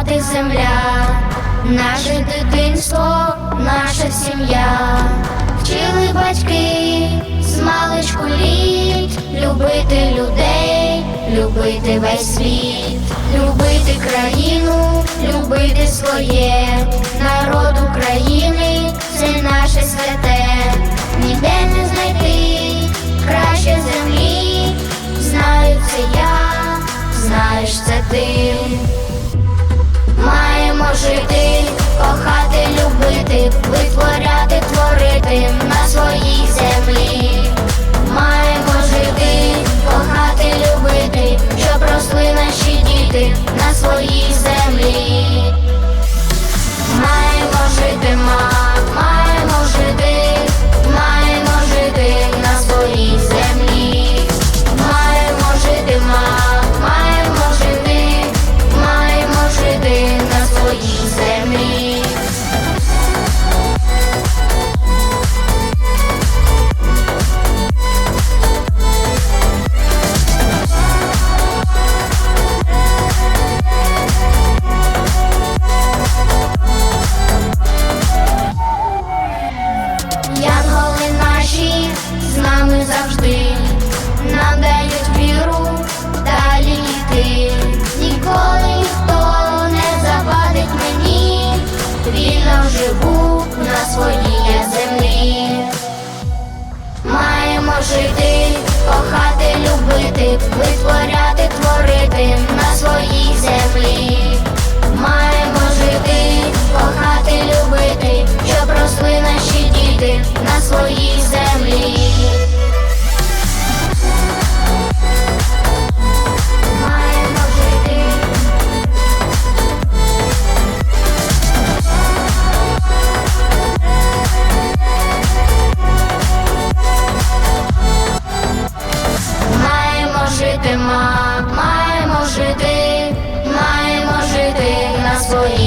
мати земля, наше дитинство, наша сім'я, вчили батьки з маличку літ, любити людей, любити весь світ, любити країну, любити своє, народ України це наше святе, ніде не знайти краще землі, знаю це я, знаєш це ти. Жити, кохати, любити, витворяти, творити жити, кохати, любити, витворяти, творити soy.